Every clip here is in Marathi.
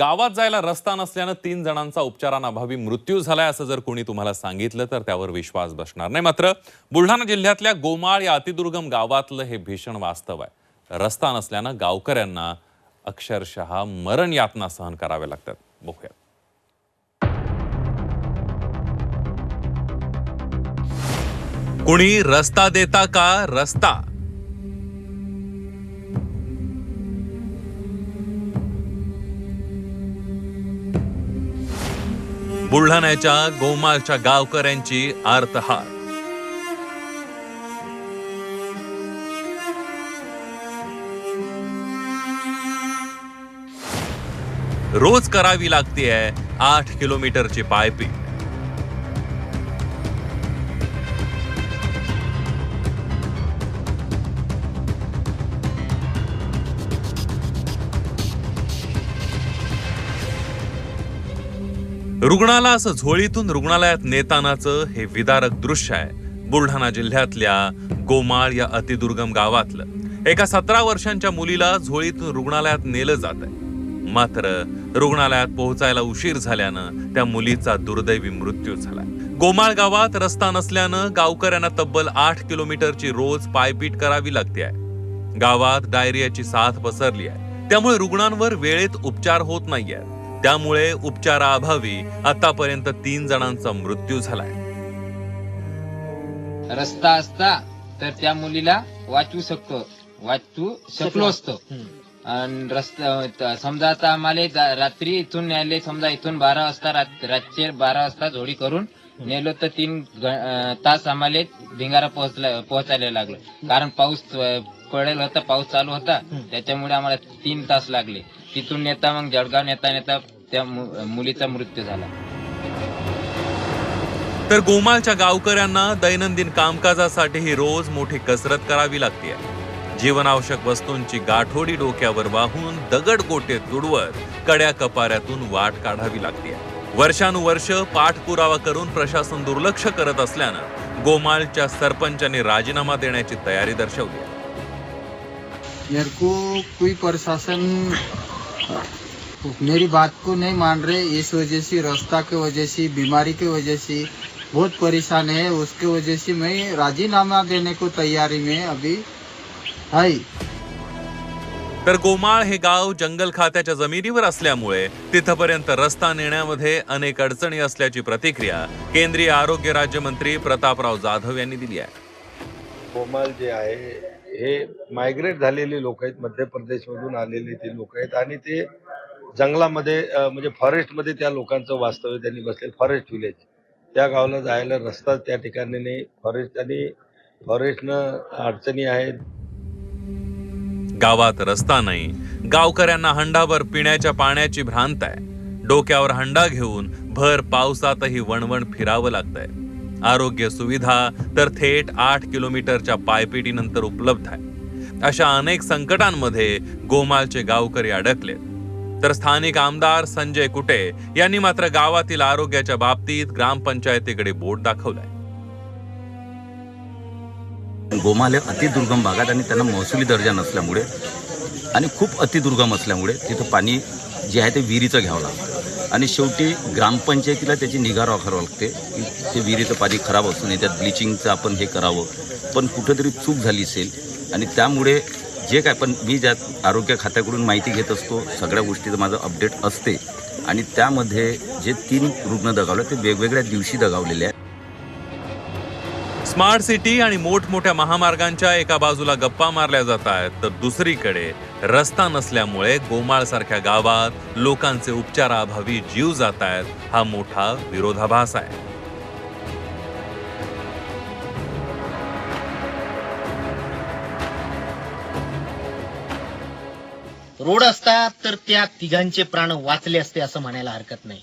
गावात जायला रस्ता नसल्यानं तीन जणांचा उपचारांअभावी मृत्यू झालाय असं जर कोणी तुम्हाला सांगितलं तर त्यावर विश्वास बसणार नाही. मात्र बुलढाणा जिल्ह्यातल्या गोमाळ या अतिदुर्गम गावातलं हे भीषण वास्तव आहे. रस्ता नसल्यानं गावकऱ्यांना अक्षरशः मरण यातना सहन कराव्या लागतात. बघूयात कुणी रस्ता देता का रस्ता? बुलढाण्याच्या गोमाळच्या गावकऱ्यांची आर्तहार. रोज करावी लागतेय आठ किलोमीटरची पायपीट. रुग्णाला असं झोळीतून रुग्णालयात नेतानाचं हे विदारक दृश्य आहे. बुलढाणा जिल्ह्यातल्या गोमाळ या अतिदुर्गम गावातलं. एका सतरा वर्षांच्या मुलीला झोळीतून रुग्णालयात नेलं जात आहे मात्र रुग्णालयात पोहोचायला उशीर झाल्यानं त्या मुलीचा दुर्दैवी मृत्यू झाला. गोमाळ गावात रस्ता नसल्यानं गावकऱ्यांना तब्बल आठ किलोमीटरची रोज पायपीट करावी लागते आहे. गावात डायरियाची साथ पसरली आहे. त्यामुळे रुग्णांवर वेळेत उपचार होत नाही आहे त्यामुळे उपचाराअभावी आतापर्यंत तीन जणांचा मृत्यू झालाय. रस्ता असता तर त्या मुलीला वाचवू शकतो. वाचवू शकलो असतो. आणि रस्ता समजा आता आम्हाला रात्री इथून न्यायले समजा इथून बारा वाजता रात- रातचे बारा वाजता जोडी करून नेलो तर तीन तास आम्हाला भिंगारा पोहोचला पोहोचायला लागलं. कारण पाऊस पडेल होता पाऊस चालू होता. त्याच्यामुळे आम्हाला तीन तास लागले. तिथून नेता मग जळगाव नेता नेता त्या मुलीचा मृत्यू झाला. तर गोमाळच्या गावकऱ्यांना दैनंदिन कामकाजासाठी रोज मोठी कसरत करावी लागते. जीवनावश्यक वस्तूंची गाठोडी डोक्यावर वाहून दगड गोटे तुडवत कड्या कपाऱ्यातून वाट काढावी लागते. वर्षानुवर्ष पाठपुरावा करून प्रशासन दुर्लक्ष करत असल्यानं गोमाळच्या सरपंचाने राजीनामा देण्याची तयारी दर्शवली. आहे. मेरे को कोई प्रशासन मेरी बात को नहीं मान रहे इस वजह से रास्ता के वजह से बीमारी की वजह से बहुत परेशान है। उसके वजह से मैं राजीनामा देने को तैयारी में अभी है। तर गोमाळ हे गाव जंगल खात्याच्या जमिनीवर असल्यामुळे तिथपर्यंत रस्ता नेण्यामध्ये अनेक अडचणी असल्याची प्रतिक्रिया केंद्रीय आरोग्य राज्यमंत्री प्रतापराव जाधव यांनी दिली आहे. कोमाल जे आहे हे मायग्रेट झालेले लोक आहेत मध्य प्रदेशमधून आलेले ते लोक आहेत आणि ते जंगलामध्ये म्हणजे फॉरेस्टमध्ये त्या लोकांचं वास्तव्य त्यांनी बसले फॉरेस्ट विलेज त्या गावाला जायला रस्ता त्या ठिकाणी नाही. फॉरेस्ट आणि फॉरेस्टनं अडचणी आहेत. गावात रस्ता नाही. गावकऱ्यांना हंडाभर पिण्याच्या पाण्याची भ्रांत आहे. डोक्यावर हंडा घेऊन भर पावसातही वणवण फिरावं लागतंय. आरोग्य सुविधा तर थेट आठ किलोमीटरच्या पायपिटीनंतर उपलब्ध आहे. अशा अनेक संकटांमध्ये गोमालचे गावकरी अडकले. तर स्थानिक आमदार संजय कुटे यांनी मात्र गावातील आरोग्याच्या बाबतीत ग्रामपंचायतीकडे बोट दाखवलंय. गोमाल हे अतिदुर्गम भागात आणि त्यांना महसुली दर्जा नसल्यामुळे आणि खूप अतिदुर्गम असल्यामुळे तिथं पाणी जे आहे ते विहिरीचं घ्यावं लागतं. आणि शेवटी ग्रामपंचायतीला त्याची निगा राखावी लागते. की ते विहिरीचं पाणी खराब असू नये त्यात ब्लिचिंगचं आपण हे करावं. पण कुठंतरी चूक झाली असेल. आणि त्यामुळे जे काय पण मी ज्या आरोग्य खात्याकडून माहिती घेत असतो सगळ्या गोष्टीचं माझं अपडेट असते. आणि त्यामध्ये जे तीन रुग्ण दगावले ते वेगवेगळ्या दिवशी दगावलेले आहेत. स्मार्ट सिटी आणि मोठमोठ्या महामार्गांच्या एका बाजूला गप्पा मारल्या जात आहेत. तर दुसरीकडे रस्ता नसल्यामुळे गोमाळ सारख्या गावात लोकांचे उपचाराअभावी जीव जात आहेत हा मोठा विरोधाभास आहे. रोड असतात तर त्या तिघांचे प्राण वाचले असते असं म्हणायला हरकत नाही.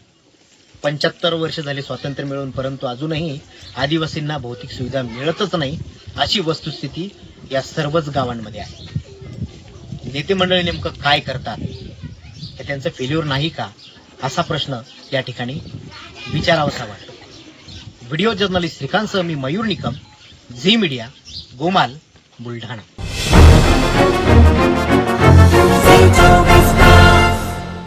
पंच्याहत्तर वर्ष झाले स्वातंत्र्य मिळून परंतु अजूनही आदिवासींना भौतिक सुविधा मिळतच नाही अशी वस्तुस्थिती या सर्वच गावांमध्ये आहे. नेते मंडळी नेमकं काय करतात? हे त्यांचं फेल्युअर नाही का? असा प्रश्न या ठिकाणी विचारावासा वाटतो. व्हिडिओ जर्नलिस्ट श्रीकांतसह मी मयूर निकम झी मीडिया गोमाल बुलढाणा.